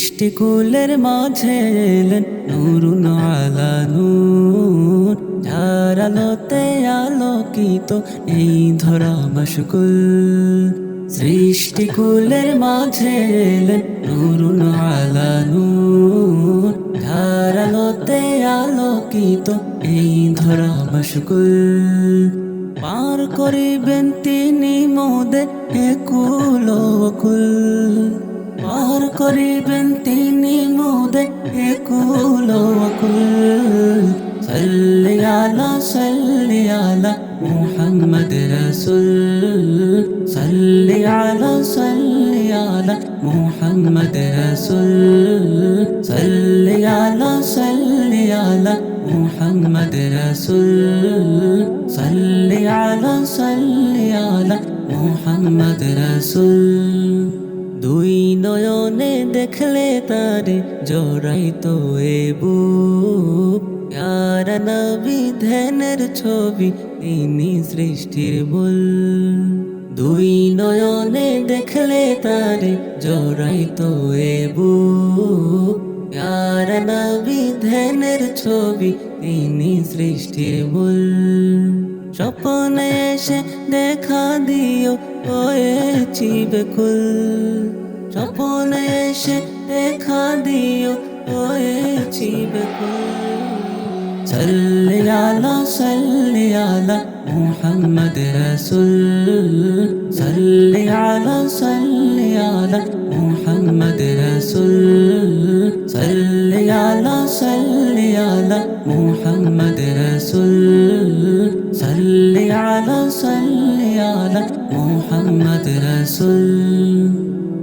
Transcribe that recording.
সৃষ্টিকুলের মাঝে এলেন নুরুন আলা নূর। যার আলোকিত এই ধরা মশগুল সৃষ্টিকুলের মাঝে এলেন নুরুন আলা নূর। যার আলোকিত এই ধরা মশগুল পার করিবেন তিনি মোদের একুল কুল পার করিবেন তিনি মোদের একুল কুল সাল্লি আলা সাল্লি আলা মুহাম্মদ রাসূল সাল্লি আলা সাল্লি আলা মুহাম্মদ রাসূল সাল্লি আলা সাল্লি আলা মুহাম্মদ রাসূল সাল্লি আলা সাল্লি আলা মুহাম্মদ রাসূল দুই নয়নে দেখলে তারে জড়াই তো এ বুক। নবী ধ্যানের ছবি তিনি সৃষ্টির বল দুই নয়নে দেখলে তারে জড়াই তো এ বুক। নবী ধ্যানের ছবি তিনি সৃষ্টির বল স্বপ্নে এসে দেখা দিও হয়েছি বেকুল স্বপ্নে এসে দেখা দিও হয়েছি বেকুল সাল্লি আলা সাল্লি আলা মুহাম্মদ রাসূল। সাল্লি আলা সাল্লি আলা মুহাম্মদ রাসূল। সাল্লি আলা সাল্লি আলা মুহাম্মদ রাসূল। صل على صل على محمد رسول.